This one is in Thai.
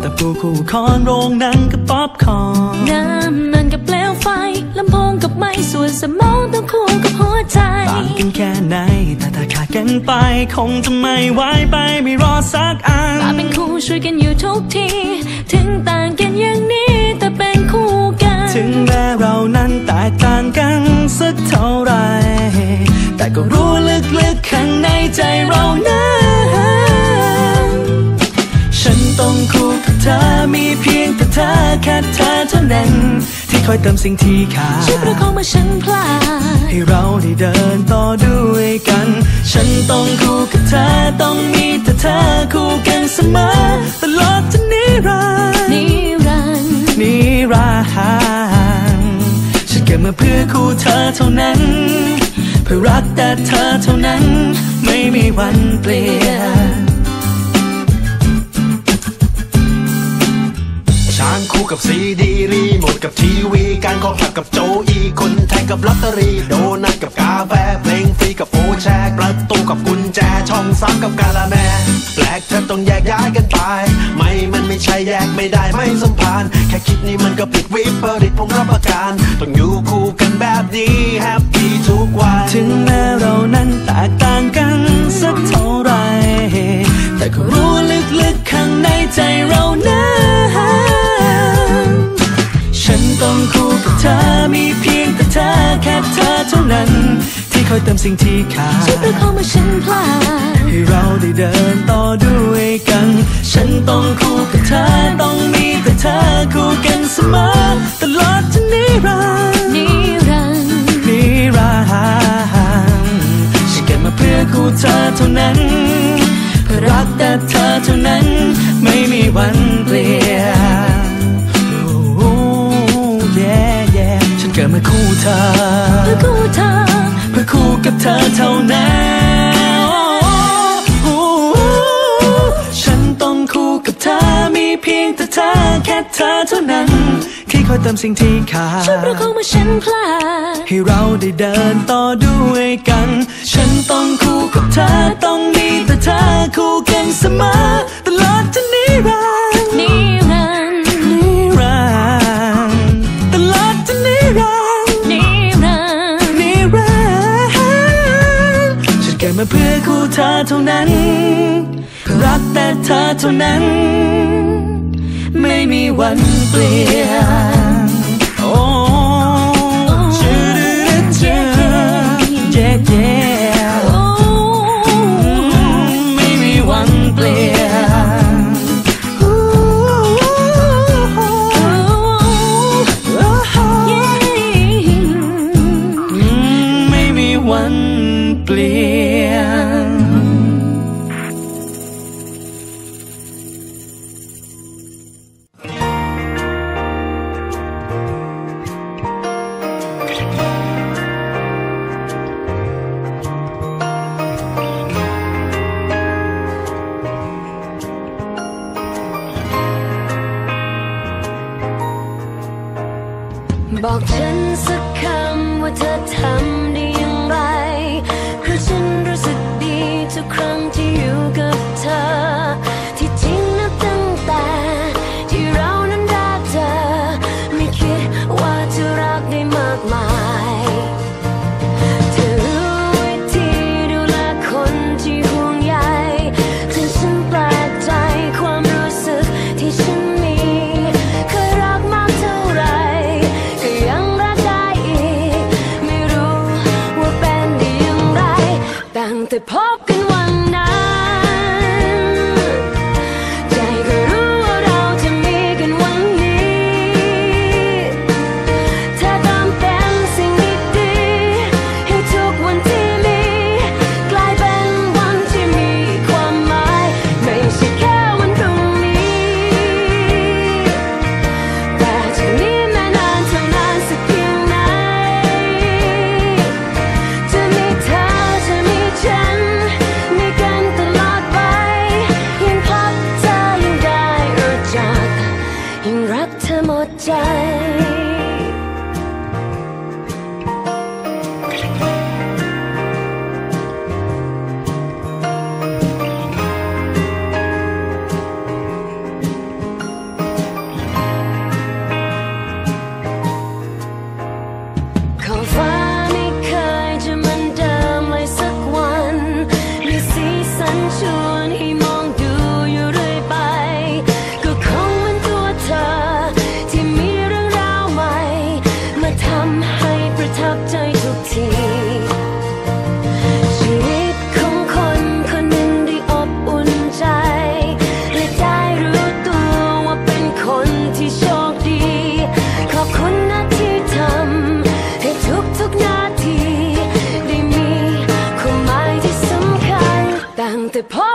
แต่ปูคู่คอนโรงหนังกับป๊อปคอร์นน้ำมันกับเปลวไฟลำโพงกับไม้ส่วนสมองต้องคู่กับหัวใจต่างกันแค่ไหนแต่ถ้าขาดกันไปคงจะไม่ไหวไปไม่รอสักอันมาเป็นคู่ช่วยกันอยู่ทุกที ถึงต่างกันอย่างนี้แต่เป็นคู่กัน ถึงแม้เรานั้นแตกต่างกันสักเท่าไหรแต่ก็รู้ลึกๆข้างในใจเรานั้น ต้องคู่กับเธอ มีเพียงแต่เธอแค่เธอเท่านั้น ที่คอยเติมสิ่งที่ขาดช่วยประคองเมื่อฉันพลาดให้เราได้เดินต่อด้วยกัน ฉันต้องคู่กับเธอ ต้องมีแต่เธอคู่กันเสมอตลอดจนนิรันดร์นิรันดร์นิรันดร์ฉันเกิดมาเพื่อคู่เธอเท่านั้น เพื่อรักแต่เธอเท่านั้น ไม่มีวันเปลี่ยน งคู่กับซีดีรีโมทกับทีวี การคอขับกับโจอีคนแทงกับลอตเตอรี่โดนัทกับกาแฟเพลงฟรีกับโฟแชร์ประตูกับกุญแจช่องสามกับกาละแมแปลกเธอต้องแยกย้ายกันไป ไม่มันไม่ใช่แยกไม่ได้ไม่สัมพันธ์แค่คิดนี่มันก็ผิดวิปริตผมรับประกันต้องอยู่คู่กันแบบนี้แฮปปี้ทุกวันถึงแม้เรานั้นแตกต่างกันสักเท่าไหรแต่ก็รู้ลึกๆข้างในใจ เธอเท่านั้น ที่คอยเติมสิ่งที่ขาดช่วยประคองเมื่อฉันพลาดให้เราได้เดินต่อด้วยกัน ฉันต้องคู่กับเธอต้องมีแต่เธอคู่กันเสมอตลอดจนนิรันดร์นิรันดร์นิรันดร์ฉันเกิดมาเพื่อคู่เธอเท่านั้นเพื่อรักแต่เธอเท่านั้น ไม่มีวันเปลี่ยน เกิดมาคู่เธอเพื่อคู่เธอเพื่อคู่กับเธอเท่านั้นฉันต้องคู่กับเธอมีเพียงแต่เธอแค่เธอเท่านั้นที่คอยเติมสิ่งที่ขาดช่วยประคองเมื่อฉันพลาดให้เราได้เดินต่อด้วยกัน ฉันต้องคู่กับเธอต้องมีแต่เธอคู่กันเสมอตลอดจนนิรันดร์ มาเพื่อคู่เธอเท่านั้น รักแต่เธอเท่านั้น ไม่มีวันเปลี่ยน 자 upon